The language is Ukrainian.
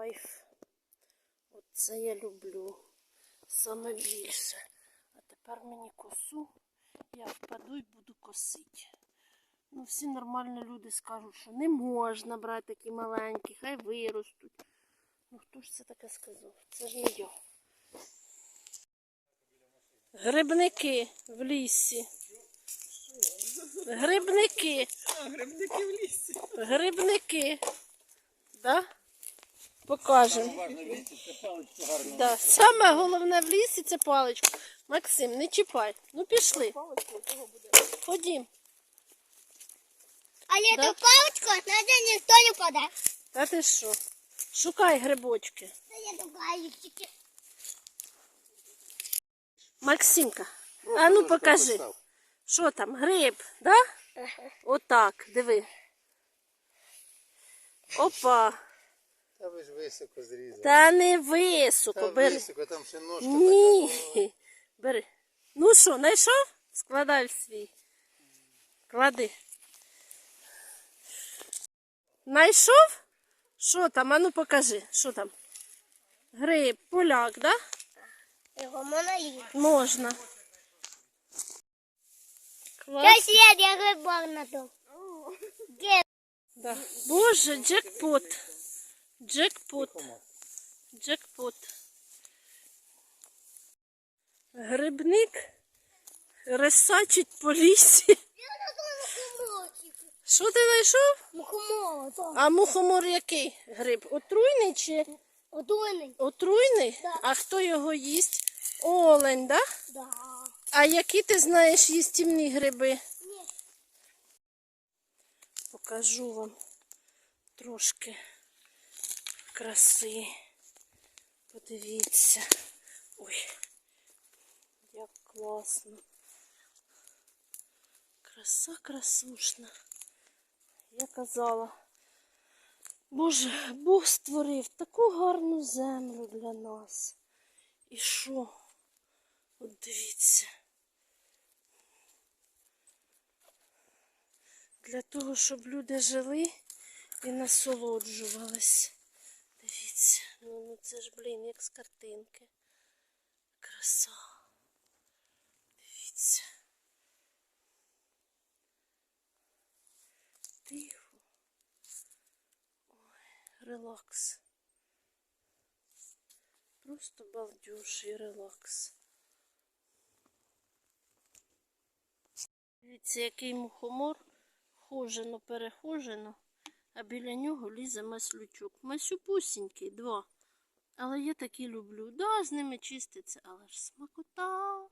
кайф. Оце я люблю саме більше. А тепер мені косу, я впаду і буду косити. Ну, всі нормальні люди скажуть, що не можна брати такі маленькі, хай виростуть. Ну хто ж це таке сказав? Це ж не я. Грибники в лісі. Грибники. А, грибники в лісі. Грибники. Да? Покажемо. Паличку. Да. Саме головне в лісі це паличка. Максим, не чіпай. Ну пішли. Паличку. Ходім. А эту Да? палочку на это никто не подаст. Та ти що? Шукай грибочки. Максимка, а ну покажи. Що там, гриб, да? Отак, диви. Опа. Та ви ж високо зрізали. Та не високо, Та бери. високо, там ще ножка Ні. Бери. Ну що, знайшов? Складай в свій. Клади. Знайшов? Що там? А ну покажи. Що там? Гриб, поляк, да? Його можна їсти. Можна. Клас. Я я грибок. Где? Да. Боже, джекпот. Джекпот. Джекпот. Грибник рисачить по лісі. Що ти знайшов? Мухомор. А мухомор який гриб? Отруйний чи Отруйний. отруйний? Да. А хто його їсть? Олень, да? Да. А які ти знаєш їстівні гриби? Ні. Покажу вам трошки краси. Подивіться. Ой, як класно. Краса красушна. Я казала. Боже, Бог створив таку гарну землю для нас. І що? От дивіться. Для того, щоб люди жили і насолоджувались. Дивіться, ну, ну це ж, блін, як з картинки. Краса. Дивіться. Тихо. Ой, релакс. Просто балдеж і релакс. Дивіться, який мухомор. Хожено, перехожено, а біля нього лізе маслючок. Масюпусінький, два. Але я такі люблю. Да, з ними чиститься, але ж смакота.